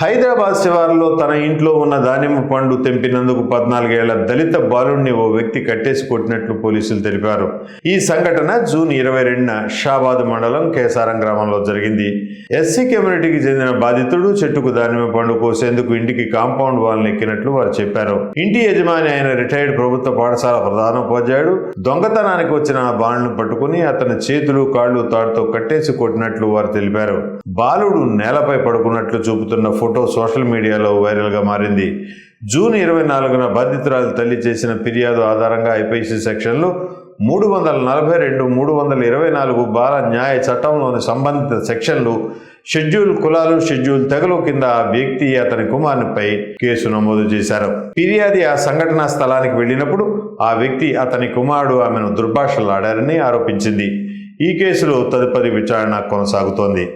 హైదరాబాద్ శివారులో తన ఇంట్లో ఉన్న దానిమ్మ పండు తెంపినందుకు పద్నాలుగేళ్ళ దళిత బాలుడిని ఓ వ్యక్తి కట్టేసి కొట్టినట్లు పోలీసులు తెలిపారు. ఈ సంఘటన జూన్ ఇరవై రెండున షాబాద్ మండలం కేసారం గ్రామంలో జరిగింది. ఎస్సీ కమ్యూనిటీకి చెందిన బాధితుడు చెట్టుకు దానిమ్మ పండు కోసేందుకు ఇంటికి కాంపౌండ్ వాల్ని ఎక్కినట్లు వారు చెప్పారు. ఇంటి యజమాని అయిన రిటైర్డ్ ప్రభుత్వ పాఠశాల ప్రధానోపాధ్యాయుడు దొంగతనానికి వచ్చిన ఆ బాలును పట్టుకుని అతని చేతులు కాళ్ళు తాడుతో కట్టేసి కొట్టినట్లు వారు తెలిపారు. బాలుడు నేలపై పడుకున్నట్లు చూపుతున్న ఫోటో సోషల్ మీడియాలో వైరల్గా మారింది. జూన్ ఇరవై నాలుగున బాధితురాలు తల్లి చేసిన ఫిర్యాదు ఆధారంగా ఐపీసీ సెక్షన్లు మూడు వందల నలభై రెండు మూడు వందల ఇరవై నాలుగు బాల న్యాయ చట్టంలోని సంబంధిత సెక్షన్లు షెడ్యూల్ కులాలు షెడ్యూల్ తెగలు కింద ఆ వ్యక్తి అతని కుమారునిపై కేసు నమోదు చేశారు. ఫిర్యాది ఆ సంఘటనా స్థలానికి వెళ్ళినప్పుడు ఆ వ్యక్తి అతని కుమారుడు ఆమెను దుర్భాషలాడారని ఆరోపించింది. ఈ కేసులో తదుపరి విచారణ కొనసాగుతోంది.